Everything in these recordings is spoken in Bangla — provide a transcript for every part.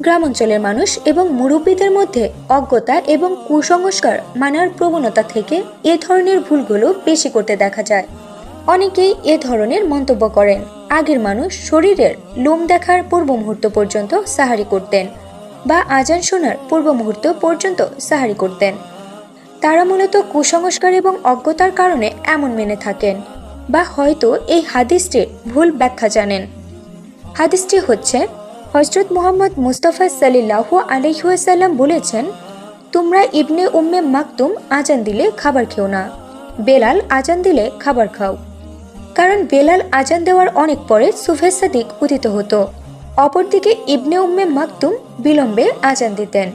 গ্রাম অঞ্চলের মানুষ এবং মুরব্বীদের মধ্যে অজ্ঞতা এবং কুসংস্কার মানার প্রবণতা থেকে এ ধরনের ভুলগুলো বেশি করতে দেখা যায়। অনেকেই এ ধরনের মন্তব্য করেন। আগের মানুষ শরীরের লোম দেখার পূর্ব মুহূর্ত পর্যন্ত সাহারি করতেন বা আজান শোনার পূর্ব মুহূর্ত পর্যন্ত সাহারি করতেন। তারা মূলত কুসংস্কার এবং অজ্ঞতার কারণে এমন মেনে থাকেন বা হয়তো এই হাদিসটির ভুল ব্যাখ্যা জানেন। হাদিসটি হচ্ছে হজরত মোহাম্মদ মুস্তাফা সাল্লাহ আলহিহাসাল্লাম বলেছেন, তোমরা ইবনে উম্মে মাকতুম আজান দিলে খাবার খেও না। বেলাল আজান দিলে খাবার খাও। কারণ বেলাল আজান দেওয়ার অনেক পরে সুফে সাদিক উদিত হতো। অপরদিকে ইবনে উম্মে মাকতুম বিলম্বে আজান দিতেন।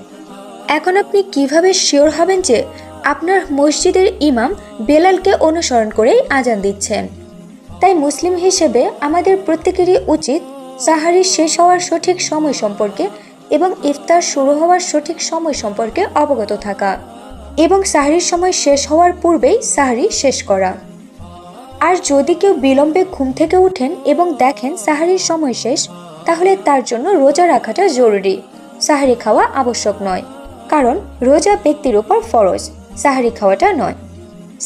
এখন আপনি কীভাবে শিওর হবেন যে আপনার মসজিদের ইমাম বেলালকে অনুসরণ করেই আজান দিচ্ছেন? তাই মুসলিম হিসেবে আমাদের প্রত্যেকেরই উচিত সাহারি শেষ হওয়ার সঠিক সময় সম্পর্কে এবং ইফতার শুরু হওয়ার সঠিক সময় সম্পর্কে অবগত থাকা এবং সাহারির সময় শেষ হওয়ার পূর্বেই সাহারি শেষ করা। আর যদি কেউ বিলম্বে ঘুম থেকে উঠেন এবং দেখেন সাহারির সময় শেষ, তাহলে তার জন্য রোজা রাখাটা জরুরি। সাহারি খাওয়া আবশ্যক নয়, কারণ রোজা ব্যক্তির উপর ফরজ, সাহারি খাওয়াটা নয়।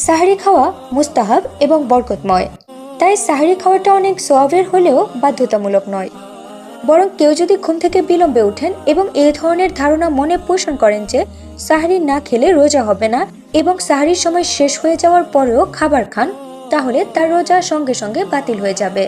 সাহারি খাওয়া মুস্তাহাব এবং বরকতময়। তাই সাহারি খাওয়াটা অনেক সোয়াবের হলেও বাধ্যতামূলক নয়। বরং কেউ যদি ঘুম থেকে বিলম্বে ওঠেন এবং এ ধরনের ধারণা মনে পোষণ করেন যে সাহারি না খেলে রোজা হবে না এবং সাহারির সময় শেষ হয়ে যাওয়ার পরেও খাবার খান, তাহলে তার রোজা সঙ্গে সঙ্গে বাতিল হয়ে যাবে।